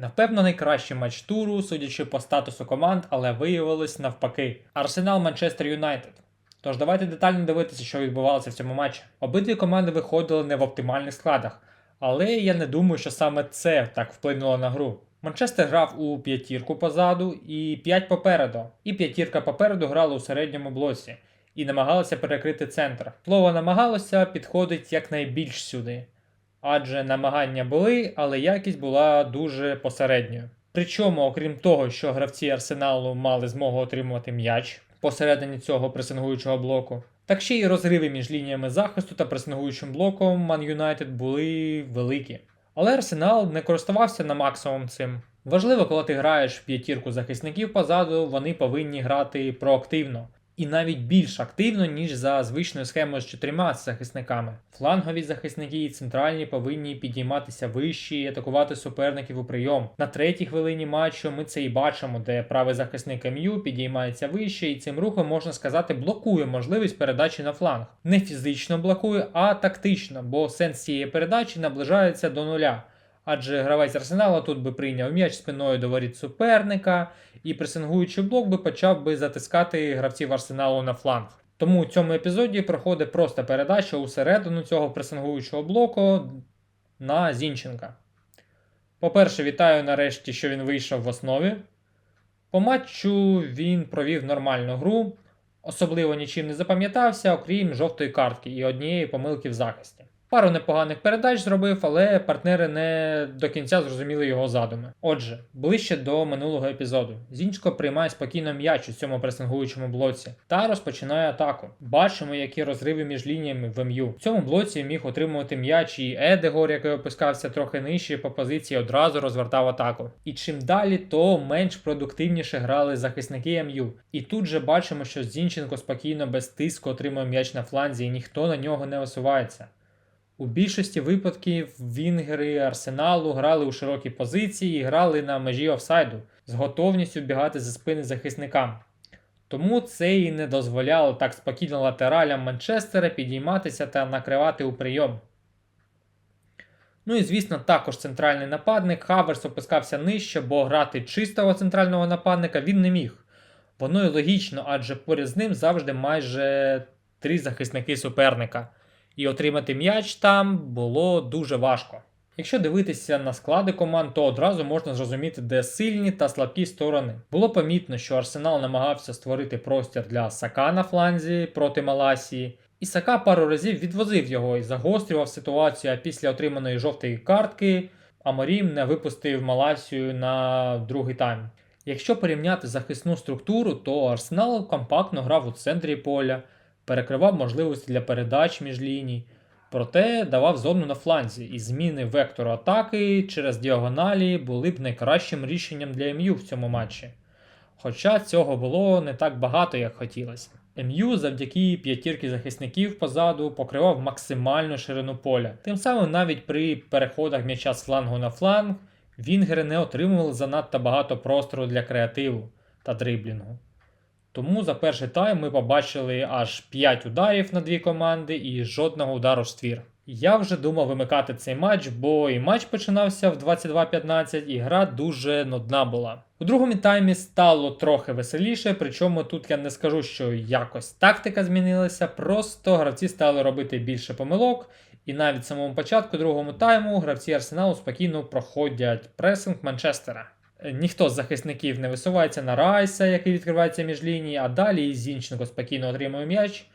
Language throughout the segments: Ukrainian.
Напевно, найкращий матч туру, судячи по статусу команд, але виявилось навпаки. Арсенал Манчестер Юнайтед. Тож давайте детально дивитися, що відбувалося в цьому матчі. Обидві команди виходили не в оптимальних складах, але я не думаю, що саме це так вплинуло на гру. Манчестер грав у п'ятірку позаду і п'ять попереду. І п'ятірка попереду грала у середньому блоці і намагалася перекрити центр. Слово намагалося підходить якнайбільш сюди. Адже намагання були, але якість була дуже посередньою. Причому, окрім того, що гравці арсеналу мали змогу отримувати м'яч посередині цього пресингуючого блоку, так ще й розриви між лініями захисту та пресингуючим блоком Man United були великі. Але Арсенал не користувався на максимум цим. Важливо, коли ти граєш в п'ятірку захисників позаду, вони повинні грати проактивно. І навіть більш активно, ніж за звичною схемою з чотирма захисниками. Флангові захисники і центральні повинні підійматися вище і атакувати суперників у прийом. На третій хвилині матчу ми це і бачимо, де правий захисник МЮ підіймається вище, і цим рухом можна сказати блокує можливість передачі на фланг. Не фізично блокує, а тактично, бо сенс цієї передачі наближається до нуля. Адже гравець Арсенала тут би прийняв м'яч спиною до воріт суперника, і пресингуючий блок би почав би затискати гравців Арсеналу на фланг. Тому у цьому епізоді проходить просто передача усередину цього пресингуючого блоку на Зінченка. По-перше, вітаю нарешті, що він вийшов в основі. По матчу він провів нормальну гру, особливо нічим не запам'ятався, окрім жовтої картки і однієї помилки в захисті. Пару непоганих передач зробив, але партнери не до кінця зрозуміли його задуми. Отже, ближче до минулого епізоду. Зінчко приймає спокійно м'яч у цьому пресингуючому блоці та розпочинає атаку. Бачимо, які розриви між лініями в МЮ. В цьому блоці міг отримувати м'яч і Едегор, який опускався трохи нижче по позиції, одразу розвертав атаку. І чим далі, то менш продуктивніше грали захисники МЮ. І тут же бачимо, що Зінченко спокійно без тиску отримує м'яч на фланзі, і ніхто на нього не висувається. У більшості випадків вінгери Арсеналу грали у широкі позиції і грали на межі офсайду з готовністю бігати за спини захисникам. Тому це і не дозволяло так спокійно латералям Манчестера підійматися та накривати у прийом. Ну і звісно, також центральний нападник Хаверс опускався нижче, бо грати чистого центрального нападника він не міг. Воно і логічно, адже поряд з ним завжди майже три захисники суперника і отримати м'яч там було дуже важко. Якщо дивитися на склади команд, то одразу можна зрозуміти, де сильні та слабкі сторони. Було помітно, що Арсенал намагався створити простір для Сака на фланзі проти Маласії, і Сака пару разів відвозив його і загострював ситуацію, а після отриманої жовтої картки Аморім не випустив Маласію на другий тайм. Якщо порівняти захисну структуру, то Арсенал компактно грав у центрі поля перекривав можливості для передач між ліній, проте давав зону на фланзі, і зміни вектору атаки через діагоналі були б найкращим рішенням для МЮ в цьому матчі. Хоча цього було не так багато, як хотілося. МЮ завдяки п'ятірки захисників позаду покривав максимальну ширину поля. Тим самим навіть при переходах м'яча з флангу на фланг вінгери не отримували занадто багато простору для креативу та дриблінгу. Тому за перший тайм ми побачили аж 5 ударів на дві команди і жодного удару в ствір. Я вже думав вимикати цей матч, бо і матч починався в 22-15, і гра дуже нудна була. У другому таймі стало трохи веселіше, причому тут я не скажу, що якось тактика змінилася, просто гравці стали робити більше помилок, і навіть самому початку другому тайму гравці Арсеналу спокійно проходять пресинг Манчестера. Ніхто з захисників не висувається на Райса, який відкривається між лінії, а далі Зінченко спокійно отримує м'яч.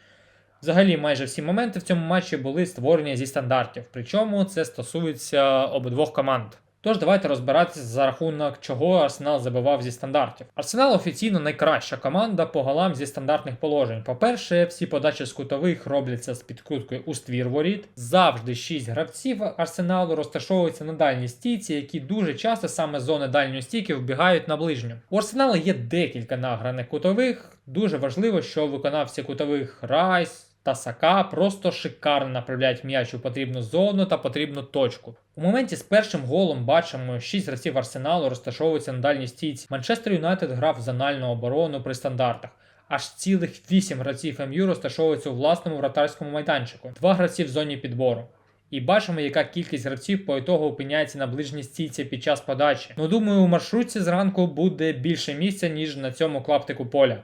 Взагалі, майже всі моменти в цьому матчі були створені зі стандартів, причому це стосується обидвох команд. Тож давайте розбиратися за рахунок чого Арсенал забивав зі стандартів. Арсенал офіційно найкраща команда по голам зі стандартних положень. По-перше, всі подачі з кутових робляться з підкруткою у ствір воріт. Завжди 6 гравців арсеналу розташовуються на дальній стійці, які дуже часто саме з зони дальньої стійки вбігають на ближню. У Арсенала є декілька награних кутових. Дуже важливо, що виконавці кутових Райс та Сака просто шикарно направляють м'яч у потрібну зону та потрібну точку. У моменті з першим голом бачимо, 6 гравців арсеналу розташовуються на дальній стійці. Манчестер Юнайтед грав зональну оборону при стандартах. Аж цілих 8 гравців МЮ розташовуються у власному вратарському майданчику, 2 гравці в зоні підбору. І бачимо, яка кількість гравців по ітогу опиняється на ближній стійці під час подачі. Ну думаю, у маршрутці зранку буде більше місця, ніж на цьому клаптику поля.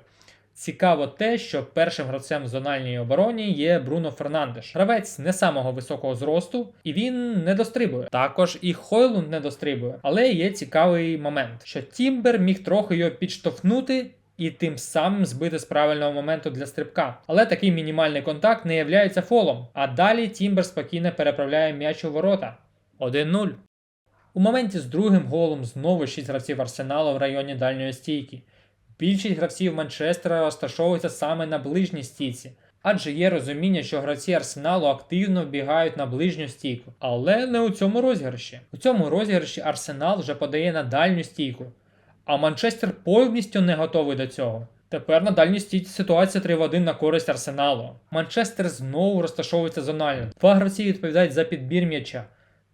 Цікаво те, що першим гравцем в зональній обороні є Бруно Фернандеш. Гравець не самого високого зросту, і він не дострибує. Також і Хойлунд не дострибує. Але є цікавий момент, що Тімбер міг трохи його підштовхнути. І тим самим збити з правильного моменту для стрибка. Але такий мінімальний контакт не являється фолом. А далі Тімбер спокійно переправляє м'яч у ворота. 1-0. У моменті з другим голом знову 6 гравців Арсеналу в районі дальньої стійки. Більшість гравців Манчестера розташовується саме на ближній стійці, адже є розуміння, що гравці Арсеналу активно вбігають на ближню стійку, але не у цьому розіграші. У цьому розіграші Арсенал вже подає на дальню стійку, а Манчестер повністю не готовий до цього. Тепер на дальній стійці ситуація 3 в 1 на користь Арсеналу. Манчестер знову розташовується зонально. Два гравці відповідають за підбір м'яча.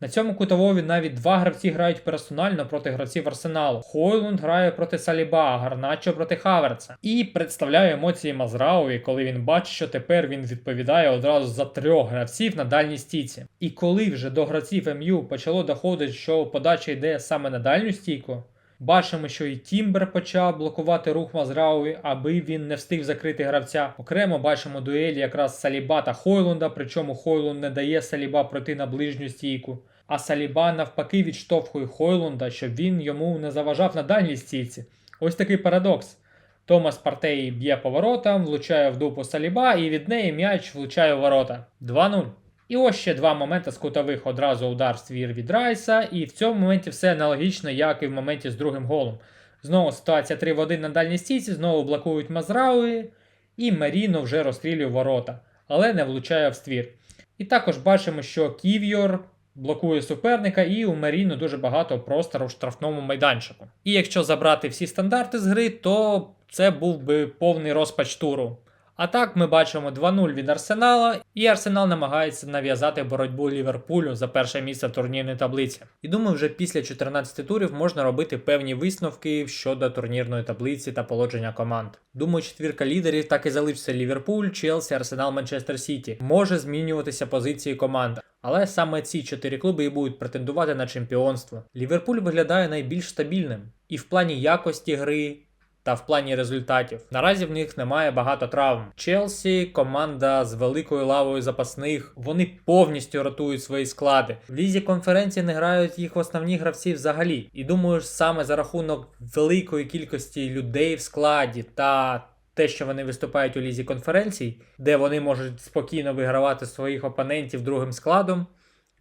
На цьому кутовові навіть два гравці грають персонально проти гравців Арсеналу. Хойлунд грає проти Саліба, Гарначо проти Хаверца. І представляє емоції Мазраові, коли він бачить, що тепер він відповідає одразу за трьох гравців на дальній стійці. І коли вже до гравців МЮ почало доходити, що подача йде саме на дальню стійку. Бачимо, що і Тімбер почав блокувати рух Мазрауї, аби він не встиг закрити гравця. Окремо бачимо дуелі якраз Саліба та Хойлунда, причому Хойлунд не дає Саліба пройти на ближню стійку. А Саліба навпаки відштовхує Хойлунда, щоб він йому не заважав на дальній стійці. Ось такий парадокс. Томас Партей б'є поворотом, влучає в дупу Саліба, і від неї м'яч влучає в ворота. 2-0. І ось ще два моменти з кутових одразу удар ствір від Райса, і в цьому моменті все аналогічно, як і в моменті з другим голом. Знову ситуація 3 в 1 на дальній стійці, знову блокують Мазрауї, і Маріно вже розстрілює ворота, але не влучає в ствір. І також бачимо, що Ків'йор блокує суперника, і у Маріно дуже багато простору в штрафному майданчику. І якщо забрати всі стандарти з гри, то це був би повний розпач туру. А так ми бачимо 2-0 від Арсенала, і Арсенал намагається нав'язати боротьбу Ліверпулю за перше місце в турнірній таблиці. І думаю, вже після 14 турів можна робити певні висновки щодо турнірної таблиці та положення команд. Думаю, четвірка лідерів так і залишиться Ліверпуль, Челсі, Арсенал, Манчестер Сіті. Може змінюватися позиції команд. Але саме ці чотири клуби і будуть претендувати на чемпіонство. Ліверпуль виглядає найбільш стабільним і в плані якості гри, та в плані результатів. Наразі в них немає багато травм. Челсі команда з великою лавою запасних. Вони повністю ротують свої склади. В лізі конференції не грають їх основні гравці взагалі. І думаю, саме за рахунок великої кількості людей в складі та. Те, що вони виступають у лізі конференцій, де вони можуть спокійно вигравати своїх опонентів другим складом,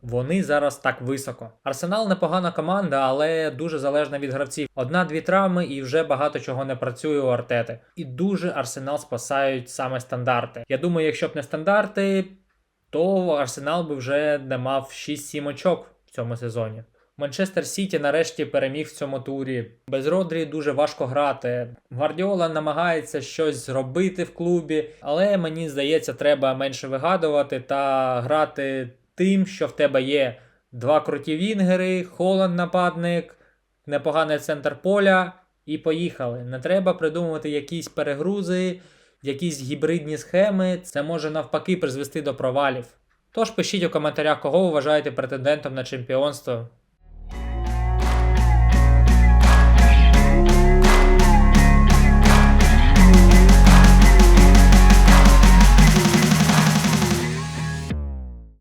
вони зараз так високо. Арсенал непогана команда, але дуже залежна від гравців. Одна-дві травми і вже багато чого не працює у Артети. І дуже Арсенал спасають саме стандарти. Я думаю, якщо б не стандарти, то Арсенал би вже не мав 6-7 очок в цьому сезоні. Манчестер Сіті нарешті переміг в цьому турі. Без Родрі дуже важко грати. Гвардіола намагається щось зробити в клубі, але мені здається, треба менше вигадувати та грати тим, що в тебе є два круті вінгери, Холанд нападник, непоганий центр поля, і поїхали. Не треба придумувати якісь перегрузи, якісь гібридні схеми. Це може навпаки призвести до провалів. Тож пишіть у коментарях, кого ви вважаєте претендентом на чемпіонство.